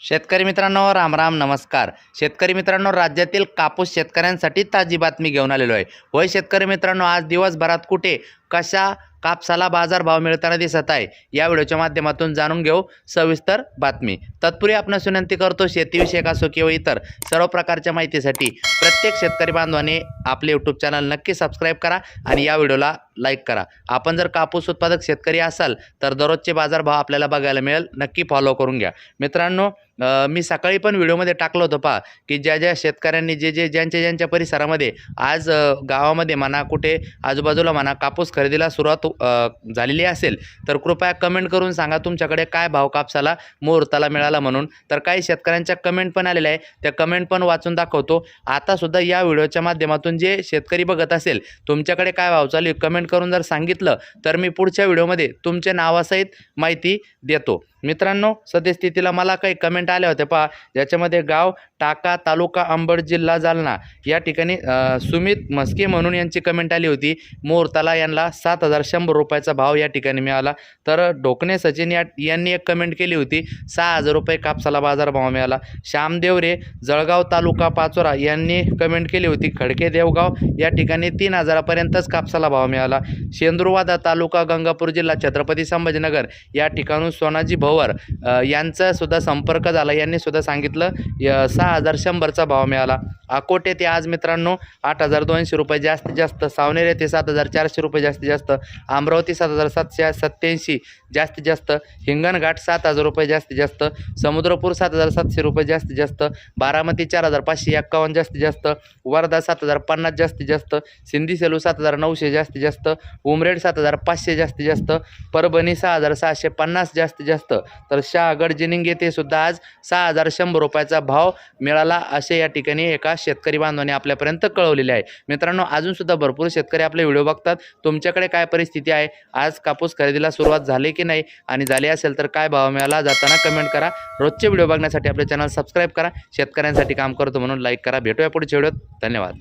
शेतकरी मित्रांनो राम राम नमस्कार. शेतकरी मित्रांनो राज्यातील कापूस शेतकऱ्यांसाठी ताजी बातमी घेऊन आलेलो आहे. वय शेतकरी मित्रांनो आज दिवसभरात कुठे कशा कापसाला बाजारभाव मिळताना दिसत आहे? या व्हिडिओच्या माध्यमातून जाणून घेऊ सविस्तर बातमी. तत्पूर्वी आपण विनंती करतो शेतीविषयक असो किंवा इतर सर्व प्रकारच्या माहितीसाठी प्रत्येक शेतकरी बांधवाने आपले यूट्यूब चॅनल नक्की सबस्क्राईब करा आणि या व्हिडिओला लाईक करा. आपण जर कापूस उत्पादक शेतकरी असाल तर दररोजचे बाजारभाव आपल्याला बघायला मिळेल. नक्की फॉलो करून घ्या. मित्रांनो मी सकाळी पण व्हिडिओमध्ये टाकलं होतं पहा की ज्या ज्या शेतकऱ्यांनी जे जे ज्यांच्या ज्यांच्या परिसरामध्ये आज गावामध्ये म्हणा कुठे आजूबाजूला म्हणा कापूस खरेदीला सुरुवात झालेली असेल तर कृपया कमेंट करून सांगा तुमच्याकडे काय भाव कापसाला मुहूर्ताला मिळाला म्हणून. तर काही शेतकऱ्यांच्या कमेंट पण आलेल्या आहे त्या कमेंट पण वाचून दाखवतो. आतासुद्धा या व्हिडिओच्या माध्यमातून जे शेतकरी बघत असेल तुमच्याकडे काय भाव चालू कमेंट करून जर सांगितलं तर मी पुढच्या व्हिडिओमध्ये तुमच्या नावासहित माहिती देतो. मित्रांनो सद्यस्थितीला मला काही कमेंट आल्या होत्या पहा. ज्याच्यामध्ये गाव टाका तालुका अंबड जिल्हा जालना या ठिकाणी सुमित मस्के म्हणून यांची कमेंट आली होती. मुहूर्ताला यांना सात हजार शंभर रुपयाचा भाव या ठिकाणी मिळाला. तर ढोकणे सचिन या यांनी एक कमेंट केली होती सहा हजार रुपये कापसाला बाजारभाव मिळाला. श्यामदेव रे जळगाव तालुका पाचोरा यांनी कमेंट केली होती खडके देवगाव या ठिकाणी तीन हजारापर्यंतच कापसाला भाव मिळाला. शेंद्रुवादा तालुका गंगापूर जिल्हा छत्रपती संभाजीनगर या ठिकाणून सोनाजी भवर यांचा सुद्धा संपर्क झाला. यांनी सुद्धा सांगितलं सहा हजार शंभरचा भाव मिळाला. अकोटे ते आज मित्रांनो आठ हजार दोनशे रुपये जास्तीत जास्त सावनेर येथे सात हजार चारशे रुपये जास्त जास्तीत जास्त अमरावती सात हजार सातशे सत्याऐंशी जास्तीत जास्त हिंगणघाट सात हजार रुपये जास्तीत जास्त समुद्रपूर सात हजार सातशे रुपये जास्तीत जास्त बारामती चार हजार पाचशे एक्कावन्न जास्तीत जास्त वर्धा सात हजार पन्नास जास्तीत जास्त सिंधी सेलू सात हजार नऊशे जास्तीत जास्त उमरेड सात हजार पाचशे जास्तीत जास्त परभणी सहा हजार सहाशे पन्नास जास्तीत जास्त. तर शहागड जिनिंग येथे सुद्धा आज सहा हजार शंभर रुपयाचा भाव मिळाला असे या ठिकाणी एका शेतकरी बांधवाने आपल्यापर्यंत कळवलेले आहे. मित्रांनो अजूनसुद्धा भरपूर शेतकरी आपले व्हिडिओ बघतात. तुमच्या तुमच्याकडे काय परिस्थिती आहे? आज कापूस खरेदीला सुरुवात झाली की नाही? आणि झाली असेल तर काय भाव मिळाला? जाताना कमेंट करा. रोजचे व्हिडिओ बघण्यासाठी आपले चॅनल सबस्क्राईब करा. शेतकऱ्यांसाठी काम करतो म्हणून लाईक करा. भेटूया पुढच्या व्हिडिओत धन्यवाद.